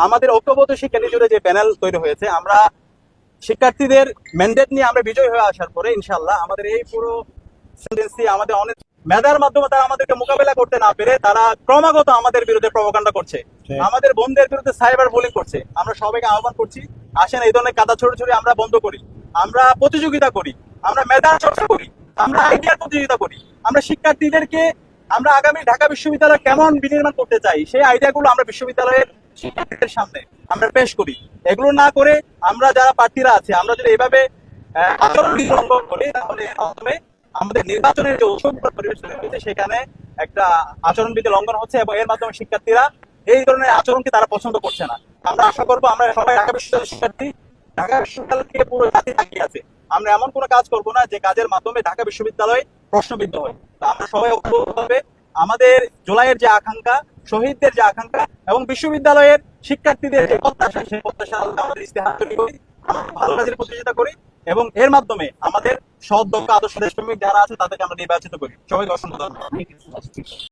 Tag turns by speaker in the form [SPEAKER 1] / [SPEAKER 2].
[SPEAKER 1] আমাদের ঐক্যবদ্ধ শিক্ষা নীতিতে যে প্যানেল তৈরি হয়েছে আমরা শিক্ষার্থীদের ম্যান্ডেট নিয়ে আমরা বিজয় হয়ে আসার পরে ইনশাল্লাহ আমাদের এই পুরো সেন্টেন্সি আমাদের অনেক মেধার মাধ্যমে তারা আমাদেরকে মোকাবেলা করতে না পেরে তারা ক্রমাগত আমাদের বিরুদ্ধে প্রবকাণ্ডা করছে। আমাদের বোনদের বিরুদ্ধে সাইবার বুলিং করছে। আমরা সবাইকে আহ্বান করছি আসেন এই ধরনের কাদা ছোট ছোট আমরা বন্ধ করি। আমরা প্রতিযোগিতা করি আমরা মেধার চর্চা করি আমরা আইডিয়ার প্রতিযোগিতা করি। আমরা শিক্ষার্থীদেরকে আমরা আগামী ঢাকা বিশ্ববিদ্যালয় কেমন বিনির্মাণ করতে চাই সেই আইডিয়াগুলো আমরা বিশ্ববিদ্যালয়ের শিক্ষার্থীদের সামনে, আমরা পেশ করি। এগুলো না করে আমরা যারা প্রার্থীরা আছে, আমরা যদি এভাবে আচরণ বিধি করি তাহলে মাধ্যমে আমাদের নির্বাচনের যে উৎসবগুলো পরিবেশ তৈরি হয়েছে, সেখানে একটা আচরণ বিধি লঙ্ঘন হচ্ছে এবং এর মাধ্যমে শিক্ষার্থীরা এই ধরনের আচরণকে তারা পছন্দ করছে না। আমরা আশা করব আমরা সবাই ঢাকা বিশ্ববিদ্যালয়ের শিক্ষার্থী, ঢাকা বিশ্ববিদ্যালয়কে পুরো জাতি তাকিয়ে আছে। আমরা এমন কোনো কাজ করব না যে কাজের মাধ্যমে ঢাকা বিশ্ববিদ্যালয় প্রশ্নবিদ্ধ হয়। আমরা সবাই ঐক্যবদ্ধভাবে আমাদের জুলাইয়ের যে আকাঙ্ক্ষা শহীদদের যে আকাঙ্ক্ষা এবং বিশ্ববিদ্যালয়ের শিক্ষার্থীদের যে প্রত্যাশা, সেই প্রত্যাশা আমাদের ইস্তেহার তৈরি করি ভালো কাজের প্রতিযোগিতা করি এবং এর মাধ্যমে আমাদের সদ্য আদর্শ দেশপ্রেমিক যারা আছে তাদেরকে আমরা নির্বাচিত করি। সবাইকে অসংখ্য ধন্যবাদ।